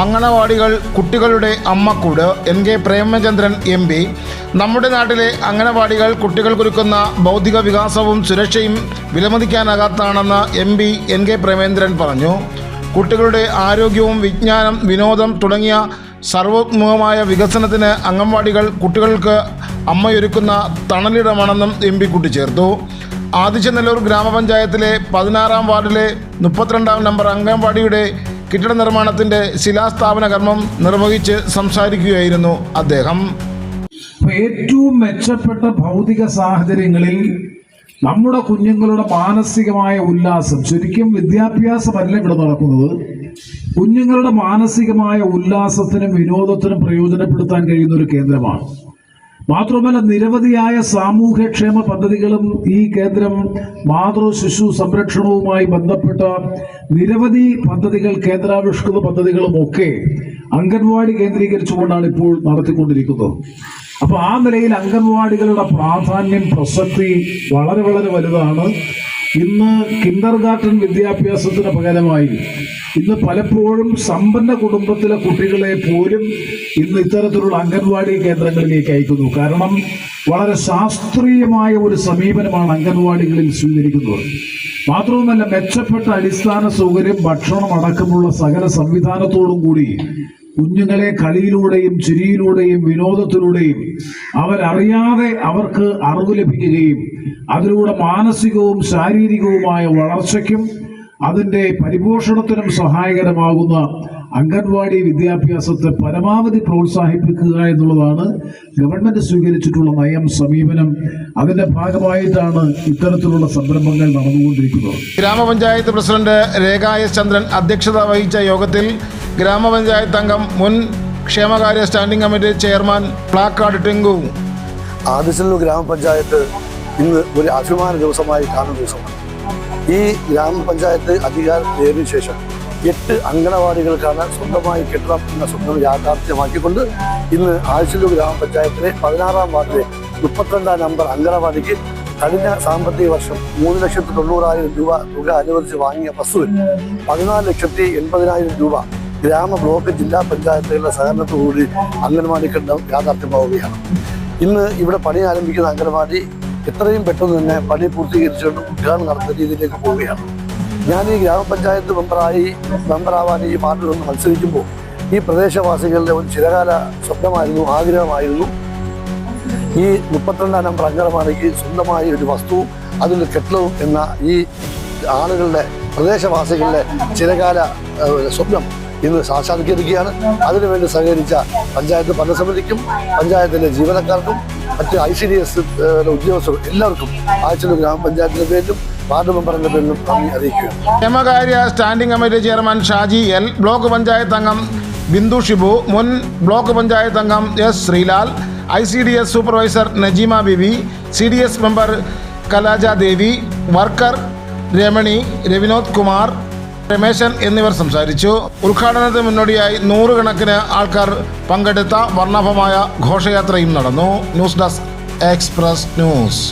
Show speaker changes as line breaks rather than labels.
അങ്കണവാടികൾ കുട്ടികളുടെ അമ്മക്കൂട് N K Premachandran M P. നമ്മുടെ നാട്ടിലെ അങ്കണവാടികൾ കുട്ടികൾക്കൊരുക്കുന്ന ബൗദ്ധിക വികാസവും സുരക്ഷയും വിലമതിക്കാനാകാത്താണെന്ന് M P N K Premendran പറഞ്ഞു. കുട്ടികളുടെ ആരോഗ്യവും വിജ്ഞാനം വിനോദം തുടങ്ങിയ സർവോത്മുഖമായ വികസനത്തിന് അംഗൻവാടികൾ കുട്ടികൾക്ക് അമ്മയൊരുക്കുന്ന തണലിടമാണെന്നും എം പി കൂട്ടിച്ചേർത്തു. ആദിച്ചനെല്ലൂർ ഗ്രാമപഞ്ചായത്തിലെ പതിനാറാം വാർഡിലെ മുപ്പത്തിരണ്ടാം നമ്പർ അംഗൻവാടിയുടെ കെട്ടിട നിർമ്മാണത്തിന്റെ ശിലാസ്ഥാപന കർമ്മം നിർവഹിച്ച് സംസാരിക്കുകയായിരുന്നു അദ്ദേഹം.
ഏറ്റവും മെച്ചപ്പെട്ട ഭൗതിക സാഹചര്യങ്ങളിൽ നമ്മുടെ കുഞ്ഞുങ്ങളുടെ മാനസികമായ ഉല്ലാസം ശരിക്കും വിദ്യാഭ്യാസമല്ല ഇവിടെ നടക്കുന്നത്. കുഞ്ഞുങ്ങളുടെ മാനസികമായ ഉല്ലാസത്തിനും വിനോദത്തിനും പ്രയോജനപ്പെടുത്താൻ കഴിയുന്ന ഒരു കേന്ദ്രമാണ്. മാത്രമല്ല നിരവധിയായ സാമൂഹ്യക്ഷേമ പദ്ധതികളും ഈ കേന്ദ്രം മാതൃ ശിശു സംരക്ഷണവുമായി ബന്ധപ്പെട്ട നിരവധി പദ്ധതികൾ കേന്ദ്രാവിഷ്കൃത പദ്ധതികളും ഒക്കെ അംഗൻവാടി കേന്ദ്രീകരിച്ചുകൊണ്ടാണ് ഇപ്പോൾ നടത്തിക്കൊണ്ടിരിക്കുന്നത്. അപ്പോൾ ആ നിലയിൽ അംഗൻവാടികളുടെ പ്രാധാന്യം പ്രസക്തി വളരെ വളരെ വലുതാണ്. ഇന്ന് കിൻഡർ ഗാർട്ടൻ വിദ്യാഭ്യാസത്തിന് പകരമായി ഇന്ന് പലപ്പോഴും സമ്പന്ന കുടുംബത്തിലെ കുട്ടികളെ പോലും ഇന്ന് ഇത്തരത്തിലുള്ള അംഗൻവാടി കേന്ദ്രങ്ങളിലേക്ക് അയക്കുന്നു. കാരണം വളരെ ശാസ്ത്രീയമായ ഒരു സമീപനമാണ് അംഗൻവാടികളിൽ സ്വീകരിക്കുന്നത്. മാത്രവുമല്ല മെച്ചപ്പെട്ട അടിസ്ഥാന സൗകര്യം ഭക്ഷണം അടക്കമുള്ള സകല സംവിധാനത്തോടും കൂടി കുഞ്ഞുങ്ങളെ കളിയിലൂടെയും ചിരിയിലൂടെയും വിനോദത്തിലൂടെയും അവരറിയാതെ അവർക്ക് അറിവ് ലഭിക്കുകയും അതിലൂടെ മാനസികവും ശാരീരികവുമായ വളർച്ചയ്ക്കും അതിന്റെ പരിപോഷണത്തിനും സഹായകരമാകുന്ന അംഗൻവാടി വിദ്യാഭ്യാസത്തെ പരമാവധി പ്രോത്സാഹിപ്പിക്കുക എന്നുള്ളതാണ് ഗവൺമെന്റ് സ്വീകരിച്ചിട്ടുള്ള നയം സമീപനം. അതിന്റെ ഭാഗമായിട്ടാണ് ഇത്തരത്തിലുള്ള സംരംഭങ്ങൾ നടന്നുകൊണ്ടിരിക്കുന്നത്.
ഗ്രാമപഞ്ചായത്ത് പ്രസിഡന്റ് രേഖ എസ് ചന്ദ്രൻ അധ്യക്ഷത വഹിച്ച യോഗത്തിൽ ഗ്രാമപഞ്ചായത്ത് അംഗം മുൻ ക്ഷേമകാര്യ standing committee chairman Plakkad Tenku.
Adichallur ഗ്രാമപഞ്ചായത്ത് ഇന്ന് ഒരു അഭിമാന ദിവസമായി കാണുന്ന ദിവസമാണ്. ഈ ഗ്രാമപഞ്ചായത്ത് അധികാരത്തിലേറിയ ശേഷം എട്ട് അങ്കണവാടികൾക്കാണ് സ്വന്തമായി കെട്ടിടം എന്ന സ്വന്തം യാഥാർത്ഥ്യമാക്കിക്കൊണ്ട് ഇന്ന് ആദിച്ചല്ലൂർ ഗ്രാമപഞ്ചായത്തിലെ പതിനാറാം വാർഡിലെ മുപ്പത്തിരണ്ടാം നമ്പർ അങ്കണവാടിക്ക് കഴിഞ്ഞ സാമ്പത്തിക വർഷം മൂന്ന് ലക്ഷത്തി തൊണ്ണൂറായിരം രൂപ തുക അനുവദിച്ച് വാങ്ങിയ വസ്തുവിൽ പതിനാല് ലക്ഷത്തി എൺപതിനായിരം രൂപ ഗ്രാമ ബ്ലോക്ക് ജില്ലാ പഞ്ചായത്തുകളുടെ സഹകരണത്തോടുകൂടി അംഗൻവാടി കെട്ടിടം യാഥാർത്ഥ്യമാവുകയാണ്. ഇന്ന് ഇവിടെ പണി ആരംഭിക്കുന്ന അംഗൻവാടി എത്രയും പെട്ടെന്ന് തന്നെ പണി പൂർത്തീകരിച്ചുകൊണ്ട് ഉദ്ഘാടനം നടത്തുന്ന രീതിയിലേക്ക് പോവുകയാണ്. ഞാൻ ഈ ഗ്രാമപഞ്ചായത്ത് മെമ്പറായി മെമ്പറാവാൻ ഈ വാർഡിൽ നിന്ന് മത്സരിക്കുമ്പോൾ ഈ പ്രദേശവാസികളുടെ ഒരു ചിരകാല സ്വപ്നമായിരുന്നു ആഗ്രഹമായിരുന്നു. ഈ മുപ്പത്തിരണ്ടാം നമ്പർ അംഗനവാടിക്ക് സ്വന്തമായി ഒരു വസ്തുവും അതിൽ കെട്ടിടവും എന്ന ഈ ആളുകളുടെ പ്രദേശവാസികളുടെ ചിരകാല സ്വപ്നം ഇന്ന് സാക്ഷാത്കരിക്കുകയാണ്. അതിനുവേണ്ടി സഹകരിച്ച പഞ്ചായത്ത് ഭരണസമിതിക്കും പഞ്ചായത്തിലെ ജീവനക്കാർക്കും മറ്റ് ഐ സി ഡി എസ് ഉദ്യോഗസ്ഥർക്കും എല്ലാവർക്കും ആഴ്ചയിലും ഗ്രാമപഞ്ചായത്തിന്റെ പേരിലും വാർഡ് മെമ്പറിന്റെ പേരിലും നന്ദി അറിയിക്കുകയാണ്.
ക്ഷേമകാര്യ standing committee chairman Shaji L block panchayat അംഗം ബിന്ദു ഷിബു മുൻ ബ്ലോക്ക് പഞ്ചായത്ത് അംഗം S Sreelal I C D S supervisor Najeema Bibi C D S member Kalaja Devi worker Ramani Ravinod Kumar Rameshan എന്നിവർ സംസാരിച്ചു. ഉദ്ഘാടനത്തിന് മുന്നോടിയായി നൂറുകണക്കിന് ആൾക്കാർ പങ്കെടുത്ത വർണാഭമായ ഘോഷയാത്രയും നടന്നു. News desk express news.